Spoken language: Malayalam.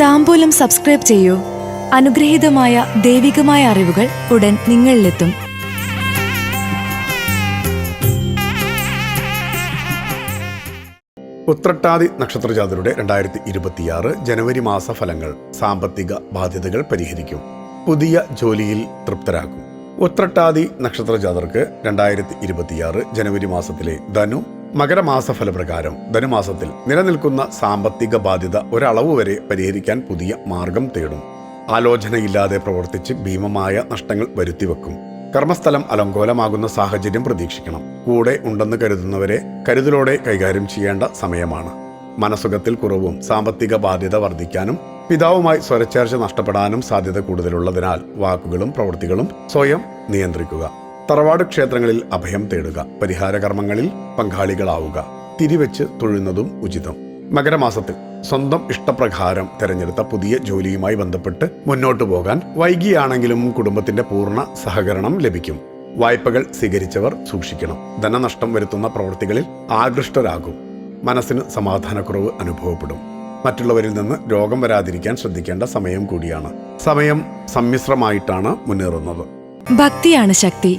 താമ്പൂലം സബ്സ്ക്രൈബ് ചെയ്യൂ. അനുഗ്രഹീതമായ ദൈവികമായ അറിവുകൾ ഉടൻ നിങ്ങളിലെത്തും. ഉത്രട്ടാതി നക്ഷത്രജാതരുടെ രണ്ടായിരത്തി ഇരുപത്തിയാറ് ജനുവരി മാസ ഫലങ്ങൾ സാമ്പത്തിക ബാധ്യതകൾ പരിഹരിക്കും. പുതിയ ജോലിയിൽ തൃപ്തരാക്കും. ഉത്രട്ടാതി നക്ഷത്രജാതർക്ക് രണ്ടായിരത്തി ഇരുപത്തിയാറ് ജനുവരി മാസത്തിലെ ധനു മകരമാസ ഫലപ്രകാരം ധനുമാസത്തിൽ നിലനിൽക്കുന്ന സാമ്പത്തിക ബാധ്യത ഒരളവ് വരെ പരിഹരിക്കാൻ പുതിയ മാർഗം തേടും. ആലോചനയില്ലാതെ പ്രവർത്തിച്ച് ഭീമമായ നഷ്ടങ്ങൾ വരുത്തിവെക്കും. കർമ്മസ്ഥലം അലങ്കോലമാകുന്ന സാഹചര്യം പ്രതീക്ഷിക്കണം. കൂടെ ഉണ്ടെന്ന് കരുതുന്നവരെ കരുതലോടെ കൈകാര്യം ചെയ്യേണ്ട സമയമാണ്. മനസുഖത്തിൽ കുറവും സാമ്പത്തിക ബാധ്യത വർദ്ധിക്കാനും പിതാവുമായി സ്വരച്ചേർച്ച നഷ്ടപ്പെടാനും സാധ്യത കൂടുതലുള്ളതിനാൽ വാക്കുകളും പ്രവൃത്തികളും സ്വയം നിയന്ത്രിക്കുക. തറവാട് ക്ഷേത്രങ്ങളിൽ അഭയം തേടുക പരിഹാര കർമ്മങ്ങളിൽ പങ്കാളികളാവുക തിരിവെച്ച് തൊഴുന്നതും ഉചിതം. മകരമാസത്തിൽ സ്വന്തം ഇഷ്ടപ്രകാരം തെരഞ്ഞെടുത്ത പുതിയ ജോലിയുമായി ബന്ധപ്പെട്ട് മുന്നോട്ടു പോകാൻ വൈകിയാണെങ്കിലും കുടുംബത്തിന്റെ പൂർണ സഹകരണം ലഭിക്കും. വായ്പകൾ സ്വീകരിച്ചവർ സൂക്ഷിക്കണം. ധനനഷ്ടം വരുത്തുന്ന പ്രവൃത്തികളിൽ ആകൃഷ്ടരാകും. മനസ്സിന് സമാധാനക്കുറവ് അനുഭവപ്പെടും. മറ്റുള്ളവരിൽ നിന്ന് രോഗം വരാതിരിക്കാൻ ശ്രദ്ധിക്കേണ്ട സമയം കൂടിയാണ്. സമയം സമ്മിശ്രമായിട്ടാണ് മുന്നേറുന്നത്. ഭക്തിയാണ് ശക്തി.